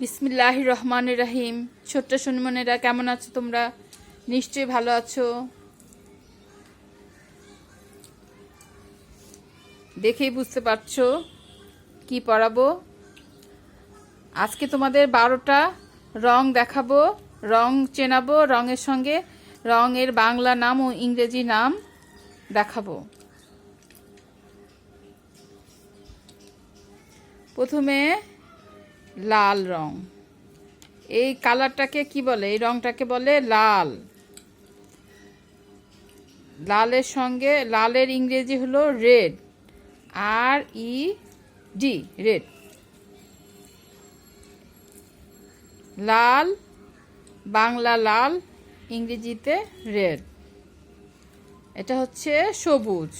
বিসমিল্লাহ রহমান রাহিম। ছোট্ট সুনমনেরা, কেমন আছো তোমরা? নিশ্চয়ই ভালো আছো। দেখেই বুঝতে পারছ কি পড়াবো। আজকে তোমাদের বারোটা রং দেখাবো, রং চেনাবো, রঙের সঙ্গে রঙের বাংলা নাম ও ইংরেজি নাম দেখাবো। প্রথমে লাল রং। এই কালারটাকে কি বলে? এই রংটাকে বলে লাল। লালের সঙ্গে, লালের ইংরেজি হলো red. R E D, red. লাল, বাংলা লাল, ইংরেজিতে রেড। এটা হচ্ছে সবুজ।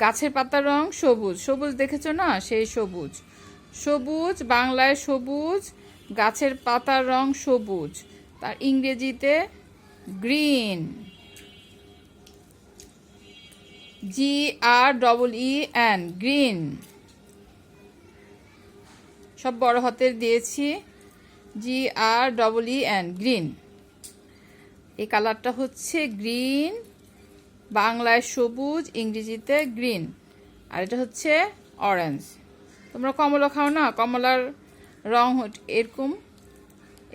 গাছের পাতার রং সবুজ। সবুজ দেখেছ না? সেই সবুজ। সবুজ, বাংলায় সবুজ, গাছের পাতার রং সবুজ। তার ইংরেজিতে green. G R double E N green. সব বড় হাতের দিয়েছি। G R double E N green. এই কালারটা হচ্ছে গ্রিন, বাংলায় সবুজ, ইংরেজিতে গ্রিন। আর এটা হচ্ছে অরেঞ্জ। তোমরা কমলা খাও না? কমলার রং এরকম।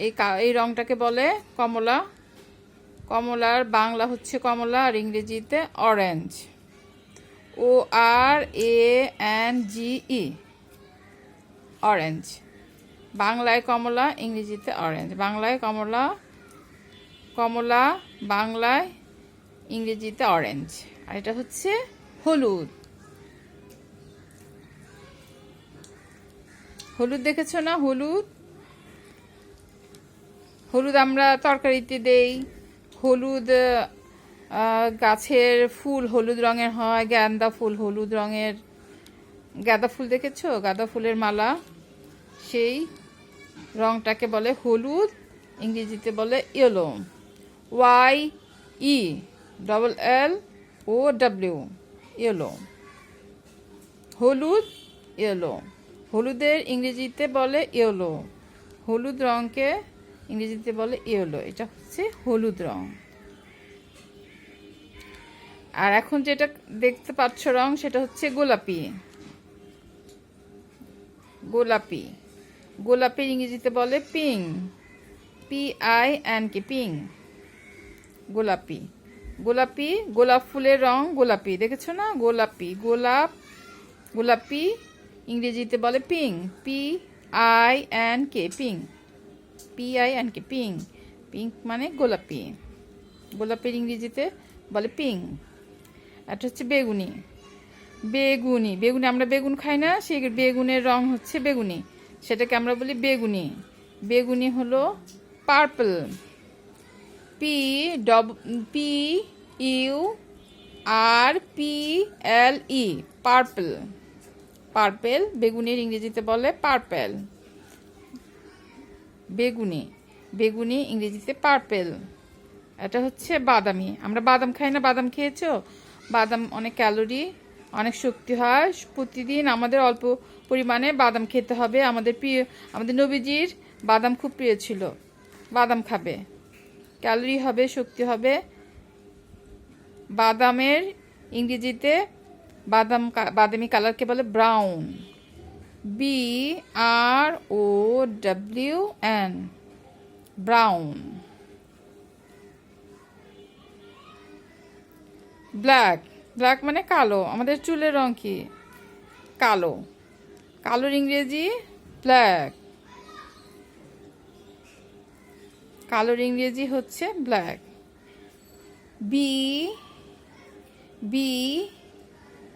এই এই রংটাকে বলে কমলা। কমলার বাংলা হচ্ছে কমলা আর ইংরেজিতে orange O R A N G E orange বাংলায় কমলা, ইংরেজিতে অরেঞ্জ বাংলায় কমলা কমলা বাংলায় ইংরেজিতে অরেঞ্জ আর এটা হচ্ছে হলুদ। হলুদ দেখেছ না? হলুদ? হলুদ আমরা তরকারিতে দেই। হলুদ গাছের ফুল হলুদ রঙের হয় গ্যান্দা ফুল হলুদ রঙের। গাঁদা ফুল দেখেছ? গাঁদা ফুলের মালা। সেই রংটাকে বলে হলুদ, ইংরেজিতে বলে yellow. Y E, double L O W, yellow. হলুদ, ইয়েলো। হলুদের ইংরেজিতে বলে ইয়েলো। হলুদ রঙকে ইংরেজিতে বলে ইয়েলো। এটা হচ্ছে হলুদ রং। আর এখন যেটা দেখতে পাচ্ছ রং, সেটা হচ্ছে গোলাপি। গোলাপি। গোলাপি ইংরেজিতে বলে pink. P I N K pink. গোলাপি। গোলাপি, গোলাপ ফুলের রং গোলাপি। দেখেছ না? গোলাপি। গোলাপ, গোলাপি ইংরেজিতে বলে pink, P I N K, pink. P I N K, pink. Pink মানে গোলাপি। গোলাপের ইংরেজিতে বলে পিং। এটা হচ্ছে বেগুনি। বেগুনি। বেগুনি আমরা বেগুন খাই না, সেই বেগুনের রং হচ্ছে বেগুনি। সেটাকে আমরা বলি বেগুনি। বেগুনি হলো purple. P ডব P U R P L E, purple. Purple, বেগুনির ইংরেজিতে বলে পার্পেল। বেগুনি বেগুনি ইংরেজিতে পার্পেল। এটা হচ্ছে বাদামি। আমরা বাদাম খাই না? বাদাম খেয়েছো? বাদাম অনেক ক্যালোরি, অনেক শক্তি হয়। প্রতিদিন আমাদের অল্প পরিমাণে বাদাম খেতে হবে। আমাদের প্রিয়, আমাদের নবীজির বাদাম খুব প্রিয় ছিল। বাদাম খাবে। ক্যালোরি হবে, শক্তি হবে। বাদামের ইংরেজিতে বাদাম বাদামি কালারকে বলে brown B R O W N brown black black মানে কালো। আমাদের চুলের রং কি? কালো। কালোর ইংরেজি ব্ল্যাক কালোর ইংরেজি হচ্ছে black B B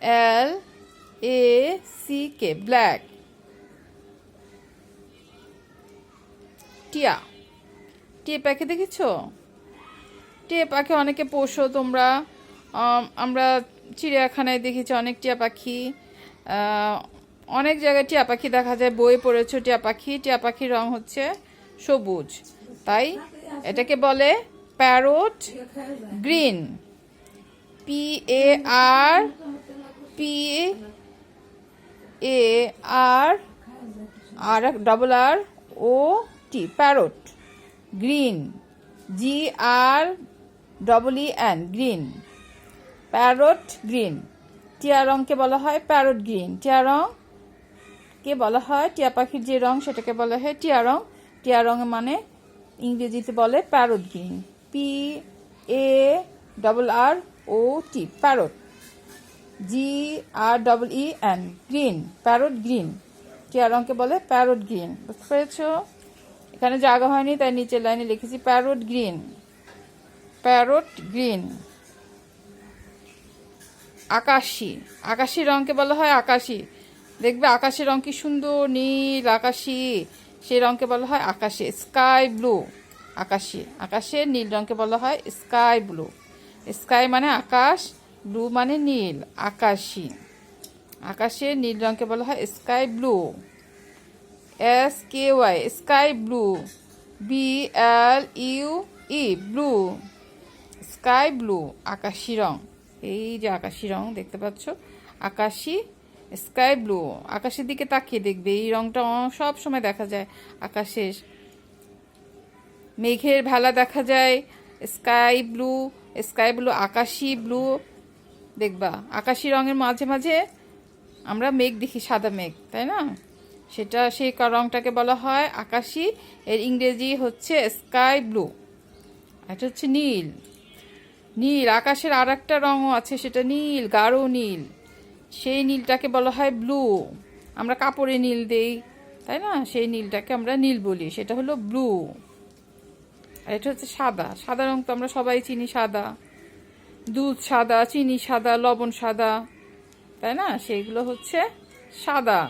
L A C K black টিয়া। টিয়া পাখি দেখেছ? টিয়া পাখি অনেকে পোষো তোমরা আম, আমরা চিড়িয়াখানায় দেখেছি অনেক টিয়া পাখি। অনেক জায়গায় টিয়া পাখি দেখা যায় বই পড়েছো টিয়া পাখি। টিয়া পাখির রং হচ্ছে সবুজ। তাই এটাকে বলে parrot green P A R P A R R double R O T parrot green G R double E N green parrot green টিয়া রংকে বলা হয় প্যারট গ্রিন টিয়া রং কে বলা হয় টিয়া পাখির যে রং, সেটাকে বলা হয় টিয়া রং। টিয়া রং মানে ইংরেজিতে বলে parrot green P A double R O T parrot G R double E N green parrot green টিয়া রংকে বলে? প্যারট গ্রিন বুঝতে পেরেছ? এখানে জায়গা হয়নি, তাই নিচের লাইনে লিখেছি প্যারট গ্রিন প্যারট গ্রিন আকাশি। আকাশি রঙকে বলা হয় আকাশি। দেখবে আকাশের রং কি সুন্দর? নীল আকাশি। সেই রঙকে বলা হয় আকাশে। স্কাই ব্লু আকাশি। আকাশের নীল রঙকে বলা হয় স্কাই ব্লু স্কাই মানে আকাশ ব্লু মানে নীল, আকাশি। আকাশের নীল রঙকে বলা হয় sky blue. S K Y, sky blue. B L U E, blue. Sky blue, আকাশি রং। এই যে আকাশি রং দেখতে পাচ্ছ, আকাশি, স্কাই ব্লু। আকাশের দিকে তাকিয়ে দেখবে, এই রংটা সব সময় দেখা যায়। আকাশের মেঘের ভেলা দেখা যায়, স্কাই ব্লু স্কাই ব্লু, আকাশি ব্লু। দেখবা, আকাশি রঙের মাঝে মাঝে আমরা মেঘ দেখি, সাদা মেঘ, তাই না? সেটা সেই রঙটাকে বলা হয় আকাশি, এর ইংরেজি হচ্ছে স্কাই ব্লু এটা হচ্ছে নীল। নীল, আকাশের আর একটা রঙও আছে, সেটা নীল, গাঢ় নীল। সেই নীলটাকে বলা হয় ব্লু। আমরা কাপড়ে নীল দেই, তাই না? সেই নীলটাকে আমরা নীল বলি, সেটা হলো ব্লু। আর এটা হচ্ছে সাদা। সাদা রং তো আমরা সবাই চিনি, সাদা। দুধ সাদা, চিনি সাদা, লবণ সাদা, তাই না? সেইগুলো হচ্ছে সাদা।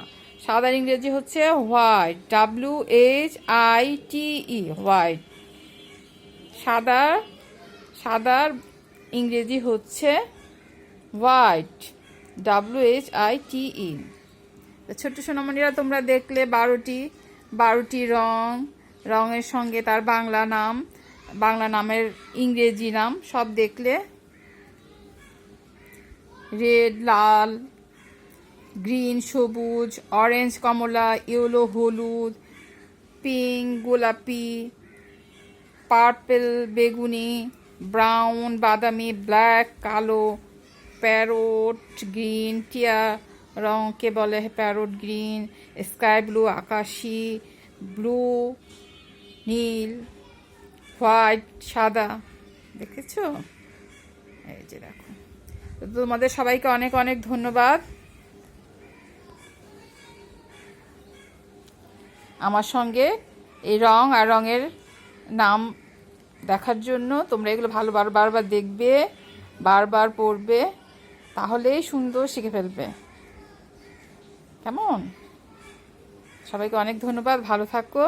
সাদার ইংরেজি হচ্ছে white, W H I T E, white. সাদা, সাদার ইংরেজি হচ্ছে white, W H I T E. ছোট্ট সোনামণিরা, তোমরা দেখলে বারোটি বারোটি রং, রঙের সঙ্গে তার বাংলা নাম, বাংলা নামের ইংরেজি নাম, সব দেখলে রেড লাল গ্রিন সবুজ অরেঞ্জ কমলা ইয়েলো হলুদ পিঙ্ক গোলাপি পার্পেল বেগুনি ব্রাউন বাদামি ব্ল্যাক কালো প্যারোট গ্রিন টিয়া, রঙকে বলে প্যারোট গ্রিন স্কাই ব্লু আকাশি ব্লু নীল হোয়াইট সাদা, দেখেছ? এই যে দেখো। তোমাদের সবাইকে অনেক অনেক ধন্যবাদ। আমার সঙ্গে এই রং আর রঙের নাম দেখার জন্য তোমরা এগুলো ভালো বার বারবার দেখবে বারবার পড়বে, তাহলেই সুন্দর শিখে ফেলবে। কেমন? সবাইকে অনেক ধন্যবাদ, ভালো থাকো।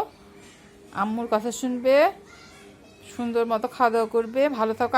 আম্মুর কথা শুনবে, সুন্দর মতো খাওয়া দাওয়া করবে, ভালো থাকো।